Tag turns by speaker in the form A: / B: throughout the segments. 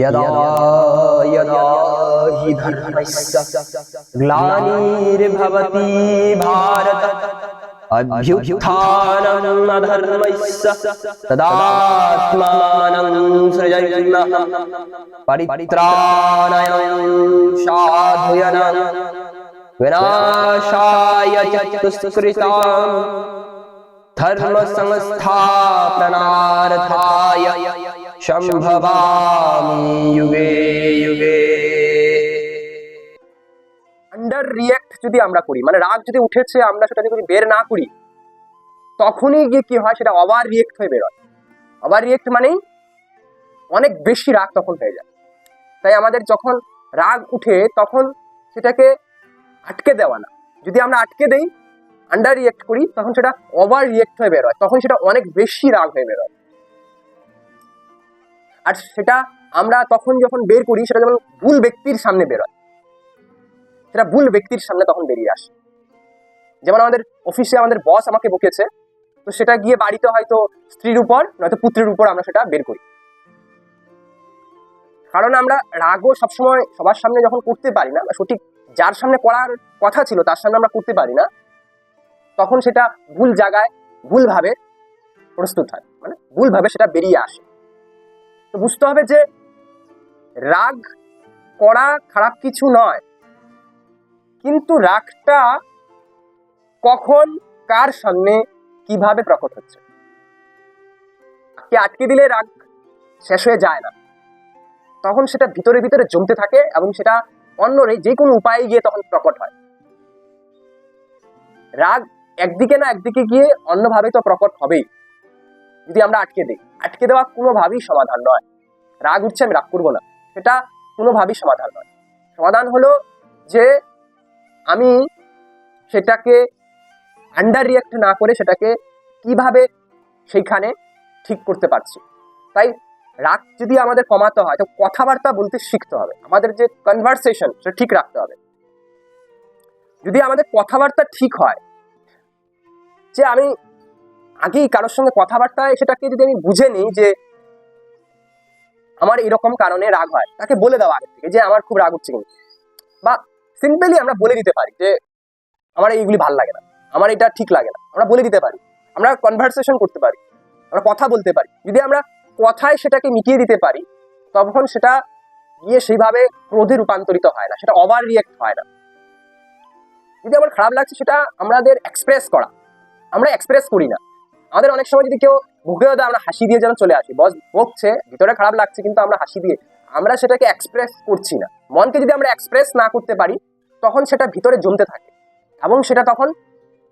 A: यदा यदा हि धर्मस्य ग्लानिर्भवति भारत अभ्युत्थानम् अधर्मस्य तदात्मानं सृजन्नः परित्राणाय साधुयनं विनाशाय धर्मसंस्थापनार्थाय সম্ভবামি যুগে যুগে।
B: আন্ডার রিয়েক্ট যদি আমরা করি মানে রাগ যদি উঠেছে আমরা সেটা যদি বের না করি, তখনই গিয়ে কি হয়, সেটা ওভার রিয়েক্ট হয়ে বেরোয়। ওভার রিয়েক্ট মানেই অনেক বেশি রাগ তখন হয়ে যায়। তাই আমাদের যখন রাগ উঠে, তখন সেটাকে আটকে দেওয়া না। যদি আমরা আটকে দেই আন্ডার রিয়েক্ট করি, তখন সেটা ওভার রিয়েক্ট হয়ে বেরোয়। তখন সেটা অনেক বেশি রাগ হয়ে বেরোয়। আর সেটা আমরা তখন যখন বের করি, সেটা যেমন ভুল ব্যক্তির সামনে বেরোয়। সেটা ভুল ব্যক্তির সামনে তখন বেরিয়ে আসে। যেমন আমাদের অফিসে আমাদের বস আমাকে বকেছে, তো সেটা গিয়ে বাড়িতে হয়তো স্ত্রীর উপর, নয়তো পুত্রের উপর আমরা সেটা বের করি। কারণ আমরা রাগও সবসময় সবার সামনে যখন করতে পারি না সঠিক যার সামনে করার কথা ছিল, তার সামনে আমরা করতে পারি না, তখন সেটা ভুল জায়গায় ভুলভাবে প্রস্তুত হয়। মানে ভুলভাবে সেটা বেরিয়ে আসে। তো বুঝতে হবে যে রাগ করা খারাপ কিছু নয়। কিন্তু রাগটা কখন কার সামনে কীভাবে প্রকট হচ্ছে? আটকে দিলে রাগ শেষ হয়ে যায় না? তখন সেটা ভিতরে ভিতরে জমতে থাকে এবং সেটা অন্যরে যে কোনো উপায়ে গিয়ে তখন প্রকট হয়। রাগ একদিকে না একদিকে গিয়ে অন্যভাবে তো প্রকট হবেই। যদি আমরা আটকে দিই। আটকে দেওয়া কোনোভাবেই সমাধান নয়। রাগ উঠছে, আমি রাগ করব না। সেটা কোনোভাবেই সমাধান নয়। সমাধান হলো যে আমি সেটাকে আন্ডার রিয়াক্ট না করে সেটাকে কীভাবে সেইখানে ঠিক করতে পারছি। তাই রাগ যদি আমাদের কমাতে হয়, তো কথাবার্তা বলতে শিখতে হবে। আমাদের যে কনভারসেশন সেটা ঠিক রাখতে হবে। যদি আমাদের কথাবার্তা ঠিক হয়, যে আমি আগেই কারোর সঙ্গে কথাবার্তায় সেটাকে যদি আমি বুঝে নিই যে আমার এরকম কারণে রাগ হয়, তাকে বলে দেওয়া আগে থেকে যে আমার খুব রাগ হচ্ছে কিন্তু। বা সিম্পলি আমরা বলে দিতে পারি যে আমার এইগুলি ভালো লাগে না, আমার এটা ঠিক লাগে না, আমরা বলে দিতে পারি, আমরা কনভারসেশন করতে পারি, আমরা কথা বলতে পারি। যদি আমরা কথায় সেটাকে মিটিয়ে দিতে পারি, তখন সেটা গিয়ে সেইভাবে ক্রোধে রূপান্তরিত হয় না, সেটা ওভার রিয়েক্ট হয় না। যদি আমার খারাপ লাগছে সেটা আমাদের এক্সপ্রেস করা, আমরা এক্সপ্রেস করি না। আমাদের অনেক সময় যদি কেউ ভুগেও দেয়, আমরা হাসি দিয়ে যেন চলে আসি। বস, বকছে, ভিতরে খারাপ লাগছে, কিন্তু আমরা হাসি দিয়ে আমরা সেটাকে এক্সপ্রেস করছি না। মনকে যদি আমরা এক্সপ্রেস না করতে পারি, তখন সেটা ভিতরে জমতে থাকে। এবং সেটা তখন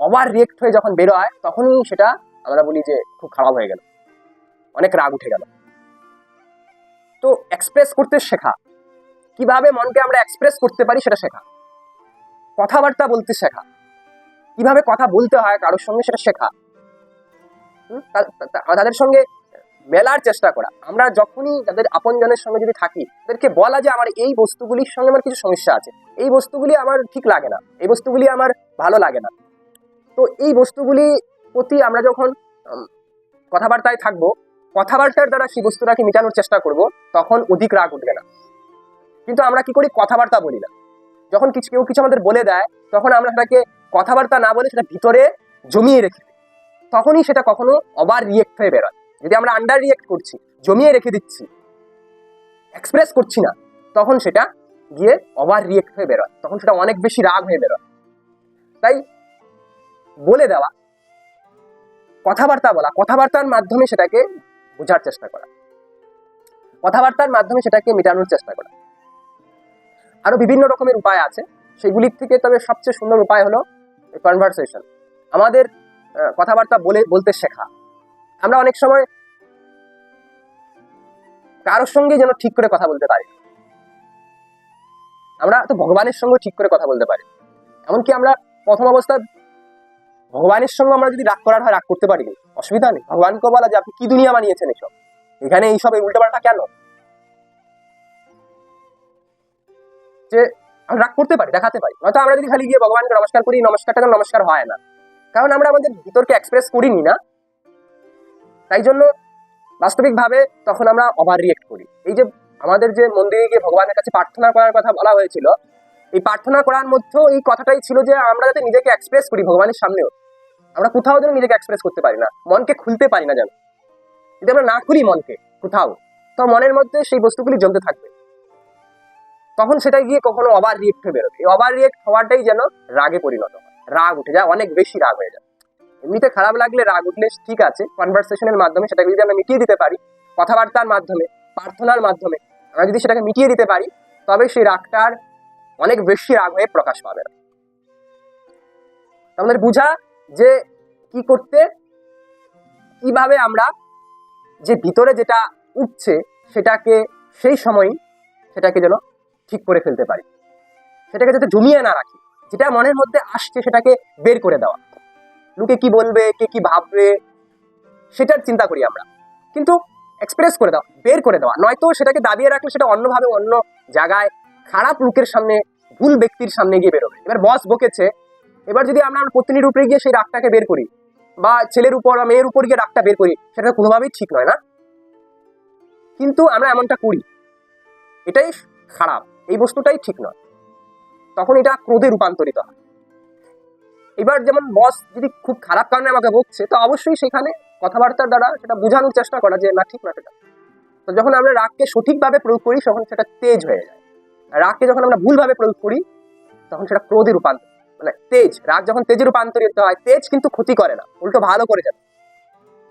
B: ওভার রিয়েক্ট হয়ে যখন বেরোয়, তখনই সেটা আমরা বলি যে খুব খারাপ হয়ে গেল। অনেক রাগ উঠে গেল। তো এক্সপ্রেস করতে শেখা। কীভাবে মনকে আমরা এক্সপ্রেস করতে পারি সেটা শেখা। কথাবার্তা বলতে শেখা। কীভাবে কথা বলতে হয় কারোর সঙ্গে সেটা শেখা। তাদের সঙ্গে মেলার চেষ্টা করা। আমরা যখনই তাদের আপনজনের সঙ্গে যদি থাকি, তাদেরকে বলা যে আমার এই বস্তুগুলির সঙ্গে আমার কিছু সমস্যা আছে। এই বস্তুগুলি আমার ঠিক লাগে না। এই বস্তুগুলি আমার ভালো লাগে না। তো এই বস্তুগুলি প্রতি আমরা যখন কথাবার্তায় থাকব, কথাবার্তার দ্বারা সেই বস্তুটাকে মেটানোর চেষ্টা করব, তখন অধিক রাগ উঠবে না। কিন্তু আমরা কি করি? কথাবার্তা বলি না। যখন কিছু, কেউ কিছু আমাদের বলে দেয়, তখন আমরা সেটাকে কথাবার্তা না বলে সেটা ভিতরে জমিয়ে রেখে তখনই সেটা কখনো ওভার রিয়েক্ট হয়ে বেরোয়। যদি আমরা আন্ডার রিয়েক্ট করছি, জমিয়ে রেখে দিচ্ছি এক্সপ্রেস করছি না, তখন সেটা গিয়ে ওভার রিয়েক্ট হয়ে বেরোয়। তখন সেটা অনেক বেশি রাগ হয়ে বেরোয়। তাই বলে দেওয়া, কথাবার্তা বলা, কথাবার্তার মাধ্যমে সেটাকে বোঝার চেষ্টা করা, কথাবার্তার মাধ্যমে সেটাকে মেটানোর চেষ্টা করা। আরও বিভিন্ন রকমের উপায় আছে। সেগুলির থেকে তবে সবচেয়ে সুন্দর উপায় হলো কনভারসেশন আমাদের কথাবার্তা বলে, বলতে শেখা। আমরা অনেক সময় কারোর সঙ্গে যেন ঠিক করে কথা বলতে পারি আমরা তো ভগবানের সঙ্গে ঠিক করে কথা বলতে পারি। এমনকি আমরা প্রথম অবস্থায় ভগবানের সঙ্গে আমরা যদি রাগ করার হয়, রাগ করতে পারি অসুবিধা নেই। ভগবানকে বলা যে আপনি কি দুনিয়া বানিয়েছেন এইসব এখানে এইসব এই উল্টোপাল্টা কেন? যে, আমরা রাগ করতে পারি, দেখাতে পারি। নয়তো আমরা যদি খালি গিয়ে ভগবানকে নমস্কার করি, নমস্কারটা নমস্কার হয় না। কারণ আমরা আমাদের ভিতরকে এক্সপ্রেস করিনি না। তাই জন্য বাস্তবিকভাবে তখন আমরা ওভার রিয়েক্ট করি। এই যে আমাদের যে মন্দিরে গিয়ে ভগবানের কাছে প্রার্থনা করার কথা বলা হয়েছিল, এই প্রার্থনা করার মধ্যেও এই কথাটাই ছিল যে আমরা যাতে নিজেকে এক্সপ্রেস করি ভগবানের সামনেও। আমরা কোথাও যেন নিজেকে এক্সপ্রেস করতে পারি না, মনকে খুলতে পারি না যেন। যদি আমরা না খুলি মনকে কোথাও, তো মনের মধ্যে সেই বস্তুগুলি জমতে থাকবে। তখন সেটা গিয়ে কখনো ওভার রিয়েক্ট হয়ে বেরোবে। এই ওভার রিয়েক্ট হওয়াটাই যেন রাগে পরিণত হয়। রাগ উঠে যায়, অনেক বেশি রাগ হয়ে যায়। এমনিতে খারাপ লাগলে রাগ উঠলে ঠিক আছে কনভারসেশনের মাধ্যমে সেটাকে যদি আমরা মিটিয়ে দিতে পারি, কথাবার্তার মাধ্যমে, প্রার্থনার মাধ্যমে, আমরা যদি সেটাকে মিটিয়ে দিতে পারি, তবে সেই রাগটার অনেক বেশি রাগ হয়ে প্রকাশ পাবে না। আমাদের বুঝা যে কি করতে, কীভাবে আমরা যে ভিতরে যেটা উঠছে সেটাকে সেই সময়ই সেটাকে যেন ঠিক করে ফেলতে পারি। সেটাকে যাতে জমিয়ে না রাখি। যেটা মনের মধ্যে আসছে সেটাকে বের করে দেওয়া। লোকে কি বলবে, কে কি ভাববে, সেটার চিন্তা করি আমরা। কিন্তু এক্সপ্রেস করে দাও বের করে দেওয়া। নয়তো সেটাকে দাবিয়ে রাখলে সেটা অন্যভাবে অন্য জায়গায় খারাপ লোকের সামনে, ভুল ব্যক্তির সামনে গিয়ে বেরোবে। এবার বস বকেছে, এবার যদি আমরা আমার পত্নীর উপরে গিয়ে সেই রাগটাকে বের করি, বা ছেলের উপর বা মেয়ের উপর গিয়ে রাগটা বের করি, সেটা কোনোভাবেই ঠিক নয় না? কিন্তু আমরা এমনটা করি, এটাই খারাপ। এই বস্তুটাই ঠিক নয়। তখন এটা ক্রোধে রূপান্তরিত হয়। এবার যেমন বস যদি খুব খারাপ কারণে আমাকে বকছে, তো অবশ্যই সেখানে কথাবার্তার দ্বারা সেটা বোঝানোর চেষ্টা করা যে, না, ঠিক না সেটা তো যখন আমরা রাগকে সঠিকভাবে প্রয়োগ করি, তখন সেটা তেজ হয়ে যায়। রাগকে যখন আমরা ভুলভাবে প্রয়োগ করি, তখন সেটা ক্রোধে রূপান্তর মানে তেজ, রাগ যখন তেজে রূপান্তরিত হয়, তেজ কিন্তু ক্ষতি করে না, উল্টো ভালো করে যাবে।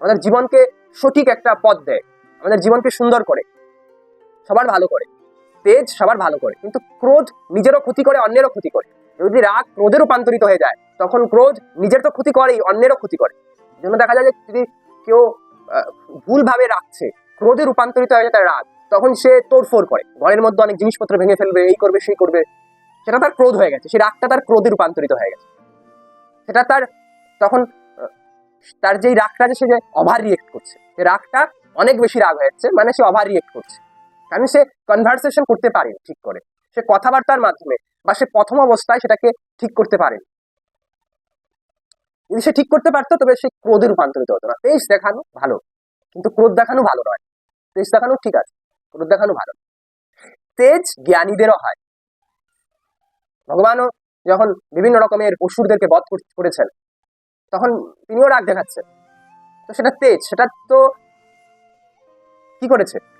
B: আমাদের জীবনকে সঠিক একটা পথ দেয়, আমাদের জীবনকে সুন্দর করে, সবার ভালো করে। তেজ সবার ভালো করে, কিন্তু ক্রোধ নিজেরও ক্ষতি করে, অন্যেরও ক্ষতি করে। যদি রাগ ক্রোধে রূপান্তরিত হয়ে যায়, তখন ক্রোধ নিজের তো ক্ষতি করেই, অন্যেরও ক্ষতি করে। জন্য দেখা যায় যে যদি কেউ ভুলভাবে রাখছে, ক্রোধে রূপান্তরিত হয়ে যায় তার রাগ, তখন সে তোড়ফোড় করে। ঘরের মধ্যে অনেক জিনিসপত্র ভেঙে ফেলবে, এই করবে, সেই করবে, সেটা তার ক্রোধ হয়ে গেছে, সেই রাগটা তার ক্রোধে রূপান্তরিত হয়ে গেছে। সেটা তার, তখন তার যেই রাগটা আছে, সে যে ওভার রিয়েক্ট করছে। সে রাগটা অনেক বেশি রাগ হয়ে হয়েছে মানে সে ওভার রিয়েক্ট করছে। কারণ সে কনভারসেশন করতে পারেনি ঠিক করে। সে কথাবার্তার মাধ্যমে বা সে প্রথম অবস্থায় সেটাকে ঠিক করতে পারেনি। যদি সে ঠিক করতে পারতো, তবে সে ক্রোধে রূপান্তরিত হতো না। তেজ দেখানো ভালো, কিন্তু ক্রোধ দেখানো ভালো নয়। তেজ দেখানো ঠিক আছে, ক্রোধ দেখানো ভালো। তেজ জ্ঞানীদেরও হয়। ভগবানও যখন বিভিন্ন রকমের অসুরদেরকে বধ কর- করেছেন, তখন তিনিও রাগ দেখাচ্ছেন। তো সেটা তেজ, সেটা তো কি করেছে?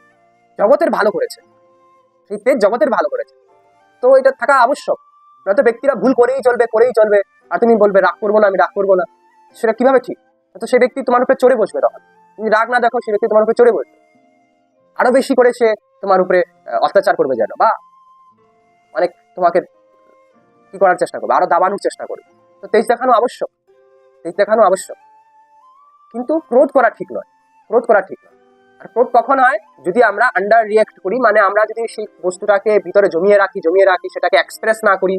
B: জগতের ভালো করেছে। সেই তেজ জগতের ভালো করেছে। তো এটা থাকা আবশ্যক। নয়তো ব্যক্তিরা ভুল করেই চলবে করেই চলবে। আর তুমি বলবে, রাগ করব না, আমি রাগ করব না। সেটা কীভাবে ঠিক? তো সেই ব্যক্তি তোমার উপরে চড়ে বসবে তখন। তুমি রাগ না দেখো, সেই ব্যক্তি তোমার উপরে চড়ে বসবে। আরও বেশি করে সে তোমার উপরে অত্যাচার করবে যেন। বা অনেক তোমাকে কি করার চেষ্টা করবে? আরও দাবানোর চেষ্টা করবে। তো তেজ দেখানো আবশ্যক। তেজ দেখানো আবশ্যক। কিন্তু ক্রোধ করা ঠিক নয়। ক্রোধ করা ঠিক নয়। ক্রোধ কখন হয়, যদি আমরা আন্ডার রিয়েক্ট করি মানে আমরা যদি সেই বস্তুটাকে ভিতরে জমিয়ে রাখি জমিয়ে রাখি, সেটাকে এক্সপ্রেস না করি,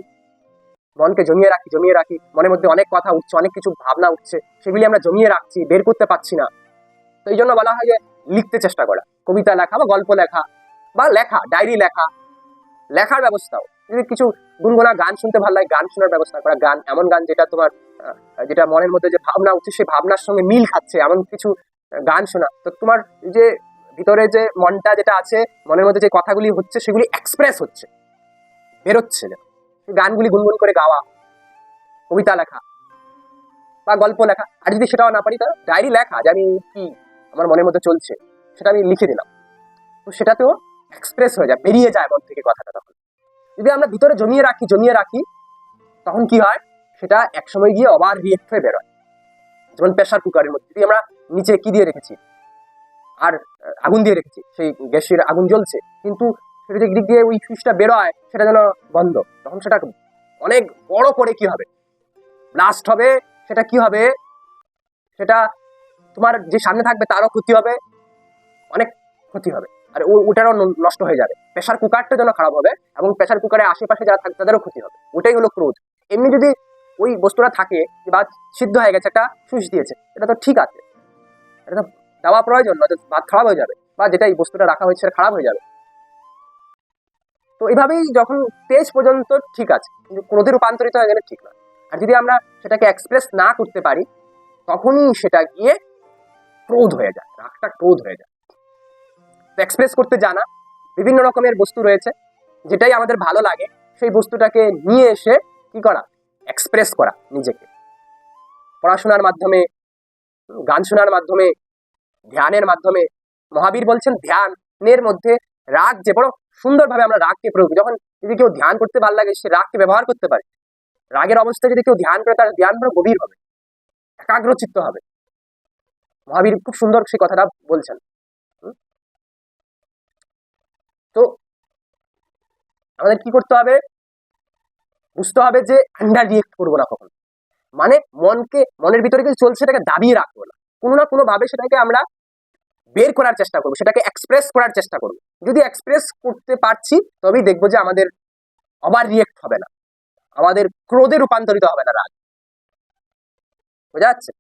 B: মনকে জমিয়ে রাখি জমিয়ে রাখি, মনের মধ্যে অনেক কথা উঠছে, অনেক কিছু ভাবনা উঠছে, সেগুলি আমরা জমিয়ে রাখছি, বের করতে পারছি না। তো এই জন্য বলা হয় যে লিখতে চেষ্টা করা। কবিতা লেখা বা গল্প লেখা বা লেখা ডায়েরি লেখা, লেখার ব্যবস্থাও। যদি কিছু গুনগুনা গান শুনতে ভালো লাগে, গান শোনার ব্যবস্থা করা। গান, এমন গান যেটা তোমার যেটা মনের মধ্যে যে ভাবনা উঠছে সেই ভাবনার সঙ্গে মিল খাচ্ছে, এমন কিছু গান শোনা। তো তোমার যে ভিতরে যে মনটা যেটা আছে, মনের মধ্যে যে কথাগুলি হচ্ছে, সেগুলি এক্সপ্রেস হচ্ছে। বেরোচ্ছে। গানগুলি গুনগুন করে গাওয়া, কবিতা লেখা, বা গল্প লেখা। আর যদি সেটাও না পারি তা ডায়েরি লেখা, যে আমি কি আমার মনের মধ্যে চলছে, সেটা আমি লিখে দিলাম। তো সেটাতেও এক্সপ্রেস হয়ে যায়, বেরিয়ে যায় মন থেকে কথাটা তখন। যদি আমরা ভিতরে জমিয়ে রাখি জমিয়ে রাখি, তখন কি হয়? সেটা একসময় গিয়ে অবার রিয়েক্ট হয়ে বেরোয়। যেমন প্রেশার কুকারের মধ্যে। যদি আমরা নিচে কি দিয়ে রেখেছি? আর আগুন দিয়ে রেখেছি। সেই গ্যাসের আগুন জ্বলছে। কিন্তু সেটা যে দিক দিয়ে ওই সুইচটা বেরোয়, সেটা যেন বন্ধ। তখন সেটা অনেক বড় করে কি হবে? ব্লাস্ট হবে। সেটা কি হবে? সেটা তোমার যে সামনে থাকবে, তারও ক্ষতি হবে। অনেক ক্ষতি হবে। আর ওটারও নষ্ট হয়ে যাবে। প্রেশার কুকারটা যেন খারাপ হবে এবং প্রেশার কুকারের আশেপাশে যারা থাকবে, তাদেরও ক্ষতি হবে। ওটাই হলো ক্রোধ। এমনি যদি ওই বস্তুটা থাকে ভাত সিদ্ধ হয়ে গেছে, একটা সুইচ দিয়েছে। এটা তো ঠিক আছে। এটা তো দেওয়া প্রয়োজন নয় ভাত খারাপ হয়ে যাবে বা যেটা এই বস্তুটা রাখা হয়েছে সেটা খারাপ হয়ে যাবে। তো এইভাবেই যখন তেজ পর্যন্ত ঠিক আছে, কিন্তু ক্রোধে রূপান্তরিত হয়ে গেলে ঠিক নয়। আর যদি আমরা সেটাকে এক্সপ্রেস না করতে পারি, তখনই সেটা গিয়ে ক্রোধ হয়ে যায়, রাগটা ক্রোধ হয়ে যায়। এক্সপ্রেস করতে জানা, বিভিন্ন রকমের বস্তু রয়েছে, যেটাই আমাদের ভালো লাগে, সেই বস্তুটাকে নিয়ে এসে কি করা? এক্সপ্রেস করা নিজেকে। পড়াশোনার মাধ্যমে, গান শোনার মাধ্যমে, ধ্যানের মাধ্যমে, মহাবীর বলছেন ধ্যানের মধ্যে রাগ যে বড় সুন্দরভাবে আমরা রাগকে প্রয়োগ যখন যদি কেউ ধ্যান করতে ভালো লাগে, সে রাগকে ব্যবহার করতে পারে। রাগের অবস্থায় যদি কেউ ধ্যান করে, তার ধ্যান বড় গভীর হবে, একাগ্রচিত্ত হবে। মহাবীর খুব সুন্দর সেই কথাটা বলছেন? তো আমাদের কি করতে হবে? বুঝতে হবে যে আন্ডার রিয়েক্ট করব না কখন। মানে মনকে, মনের ভিতরে কিছু চলছে সেটাকে দাবিয়ে রাখব না। কোনো না কোনোভাবে সেটাকে আমরা বের করার চেষ্টা করব, সেটাকে এক্সপ্রেস করার চেষ্টা করব। যদি এক্সপ্রেস করতে পারছি, তবেই দেখব যে আমাদের আবার রিয়েক্ট হবে না। আমাদের ক্রোধে রূপান্তরিত হবে না রাগ। বোঝা যাচ্ছে?